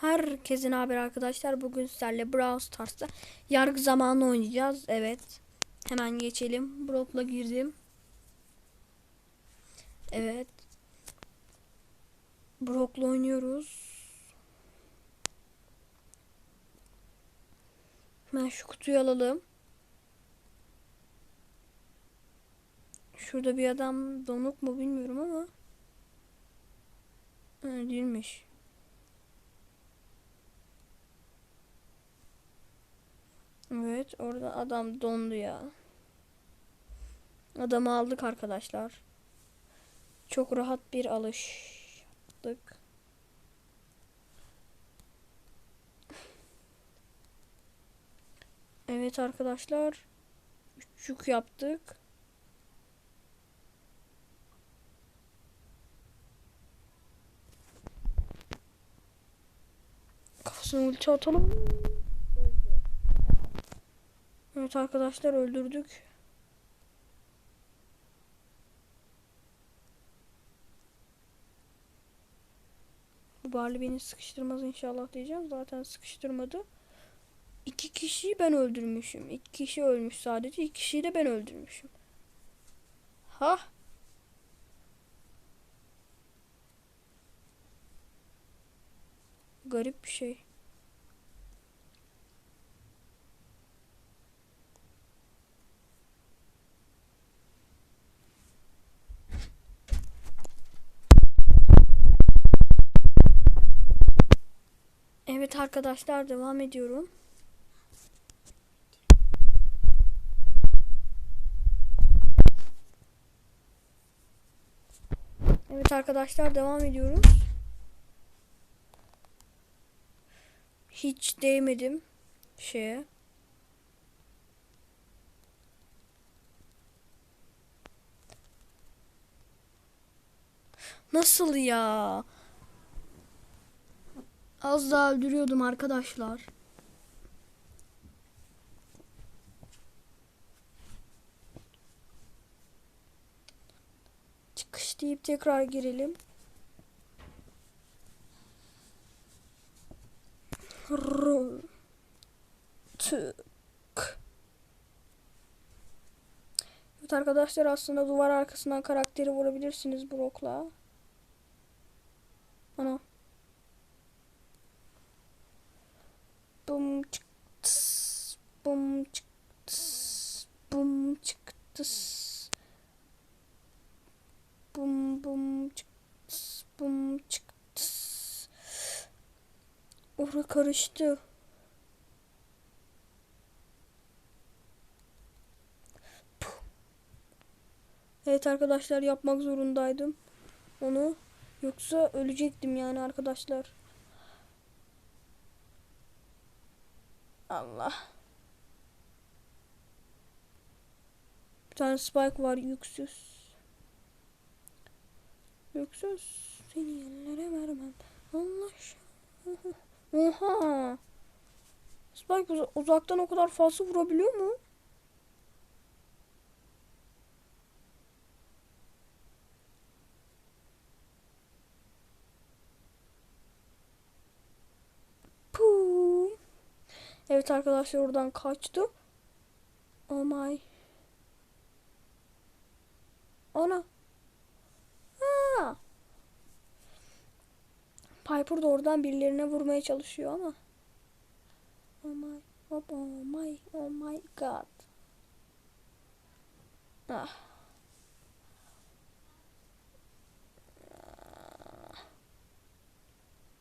Herkesin haber arkadaşlar. Bugün sizlerle Brawl Stars'ta yargı zamanı oynayacağız. Evet. Hemen geçelim. Brock'la girdim. Evet. Brock'la oynuyoruz. Hemen şu kutuyu alalım. Şurada bir adam donuk mu bilmiyorum ama. Ha, değilmiş. Evet orada adam dondu ya. Adamı aldık arkadaşlar. Çok rahat bir alış yaptık. Evet arkadaşlar. Üç yük yaptık. Kafasına ulti atalım. Evet arkadaşlar öldürdük. Bu Barley beni sıkıştırmaz inşallah diyeceğim. Zaten sıkıştırmadı. İki kişiyi ben öldürmüşüm. İki kişi ölmüş sadece. İki kişiyi de ben öldürmüşüm. Ha? Garip bir şey. Evet arkadaşlar devam ediyorum. Evet arkadaşlar devam ediyoruz. Hiç değmedim şeye. Nasıl ya? Az daha öldürüyordum arkadaşlar. Çıkış deyip tekrar girelim. Tık. Evet arkadaşlar aslında duvar arkasından karakteri vurabilirsiniz Brock'la. Ana. Bum çık tıs, bum çık tıs, bum çık tıs. Bum bum çık tıs, bum çık tıs. Ora karıştı. Evet arkadaşlar yapmak zorundaydım. Onu yoksa ölecektim yani arkadaşlar. Allah. Bir tane spike var yüksüz. Yüksüz. Seni yerlere vermem. Allah aşkına. Oha. Spike uz- uzaktan o kadar fazla vurabiliyor mu? Puh. Evet arkadaşlar oradan kaçtı. Oh my. Ana. Aa. Piper da oradan birilerine vurmaya çalışıyor ama. Oh my. Oh, oh my. Oh my god. Ah.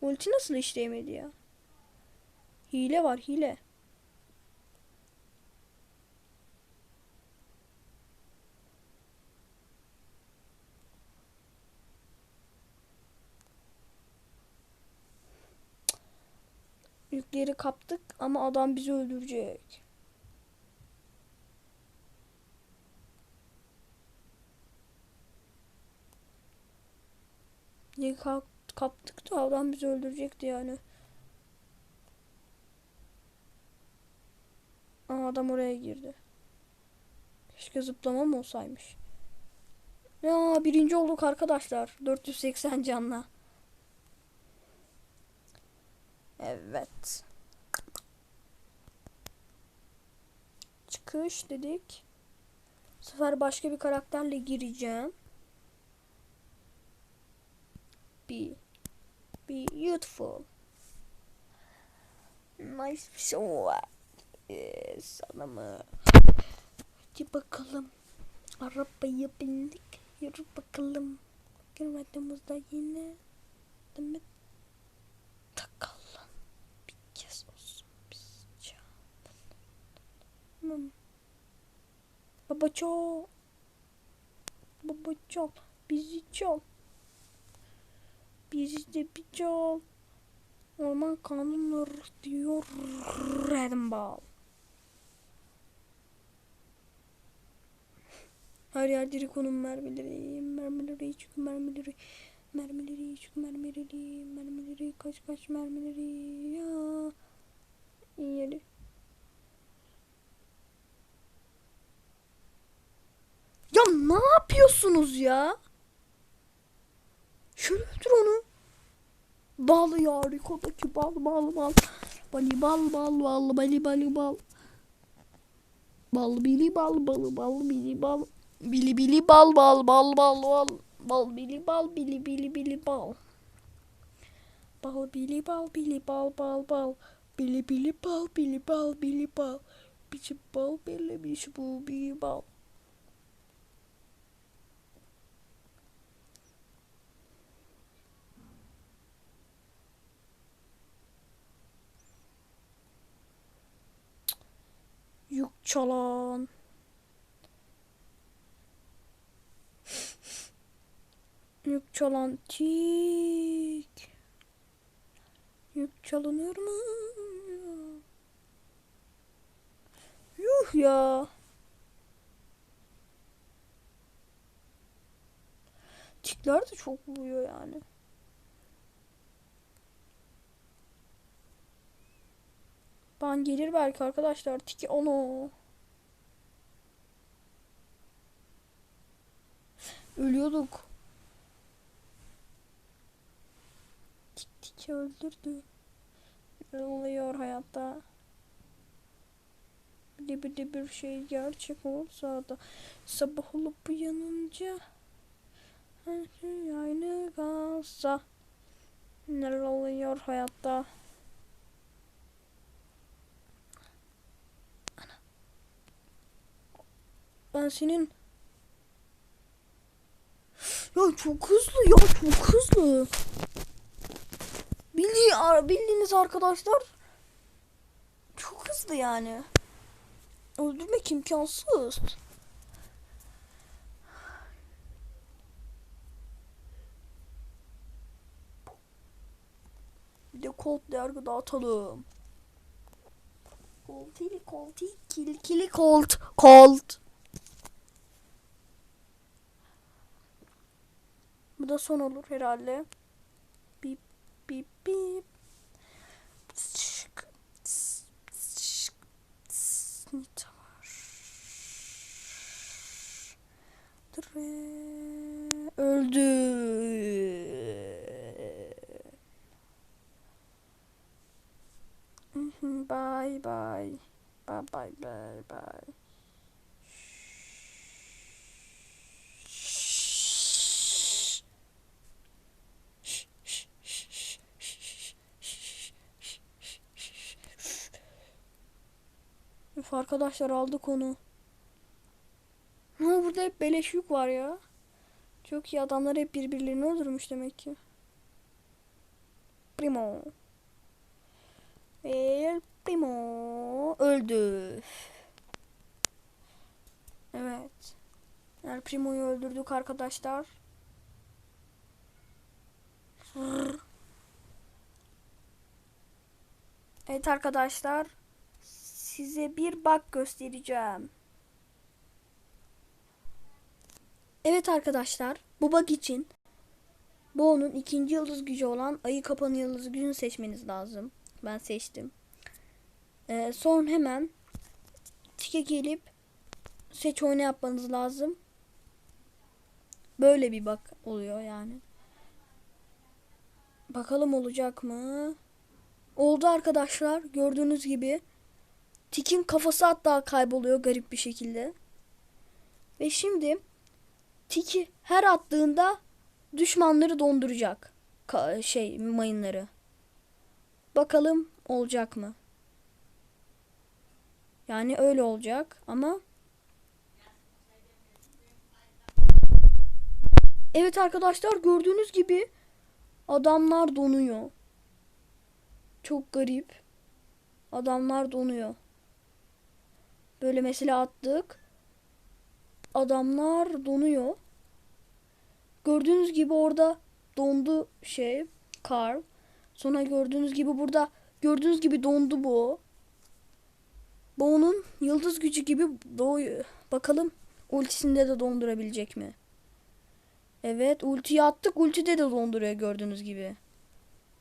Ulti nasıl işleyemedi ya? Hile var hile. Yükleri kaptık ama adam bizi öldürecek. Kap- kaptık da adam bizi öldürecekti yani. Aa, adam oraya girdi. Keşke zıplamam olsaymış. Ya birinci olduk arkadaşlar. 480 canla. Evet. Çıkış dedik. Bu sefer başka bir karakterle gireceğim. Be, be beautiful. Nice bir şey var. Ee, sana mı? Hadi bakalım. Arabaya bindik. Yürü bakalım. Girmediğimizde yine. Demet takalım. Bir kez olsun biz Tamam. Baba çal. Baba çal. Bizi çal. Bizi de bir çal. Orman kanunları diyor Red Ball. Her yer diri konum mermileri, mermileri, çünkü mermileri, mermileri, çünkü mermileri, mermileri, kaç kaç mermileri ya. İyi yeri. Ya ne yapıyorsunuz ya? Şöyle öldür onu. Bal ya Rico'daki bal bal bal. Bali bal bal bal bali bali bal. Bal bili bal bal bal bili bal. Bili bili bal bal bal bal bal. Bal bili bal bili bili bili bal. Bal bili bal bili bal bal bal. Bili bili bal bili bal bili bal. Bici bal bili bici bu bili bal. Yük çalan. Yük çalan tik. Yük çalınır mı? Yuh ya. Tikler de çok vuruyor yani. Ben gelir belki arkadaşlar. Tiki onu. Ölüyorduk. Tik tik öldürdü. Ne oluyor hayatta? Bir bir de bir şey gerçek olsa da sabah olup uyanınca her şey aynı kalsa neler oluyor hayatta? Ben senin ya çok hızlı ya çok hızlı. Bildi bildiğiniz arkadaşlar çok hızlı yani. Öldürmek imkansız. Bir de Colt dergi dağıtalım. Colt'ili Colt'i kil kili Colt Colt. Da son olur herhalde. Bip bip bip. Öldü. Bye bye. Bye bye bye bye. Arkadaşlar aldık onu. Ama burada hep beleş yük var ya. Çok iyi adamlar hep birbirlerini öldürmüş demek ki. Primo. El Primo öldü. Evet. El Primo'yu öldürdük arkadaşlar. Evet arkadaşlar. Size bir bak göstereceğim. Evet arkadaşlar. Bu bug için bu onun ikinci yıldız gücü olan ayı kapanı yıldız gücünü seçmeniz lazım. Ben seçtim. Ee, son hemen tike gelip seç oyna yapmanız lazım. Böyle bir bak oluyor yani. Bakalım olacak mı? Oldu arkadaşlar. Gördüğünüz gibi. Tik'in kafası hatta kayboluyor garip bir şekilde. Ve şimdi Tiki her attığında düşmanları donduracak. Ka- şey mayınları. Bakalım olacak mı? Yani öyle olacak ama Evet arkadaşlar gördüğünüz gibi adamlar donuyor. Çok garip. Adamlar donuyor. Böyle mesela attık. Adamlar donuyor. Gördüğünüz gibi orada dondu şey Carl. Sonra gördüğünüz gibi burada gördüğünüz gibi dondu bu. Bu onun yıldız gücü gibi doğuyor. Bakalım ultisinde de dondurabilecek mi? Evet ultiyi attık. Ultide de donduruyor gördüğünüz gibi.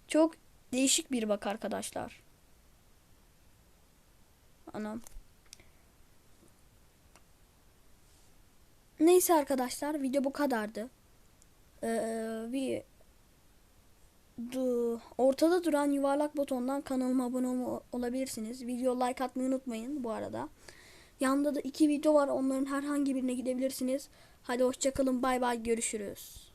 Çok değişik bir bak arkadaşlar. Anam. Neyse arkadaşlar video bu kadardı. Ee, bir du, ortada duran yuvarlak butondan kanalıma abone olma, olabilirsiniz. Video like atmayı unutmayın bu arada. Yanında da iki video var. Onların herhangi birine gidebilirsiniz. Hadi hoşçakalın. Bay bay görüşürüz.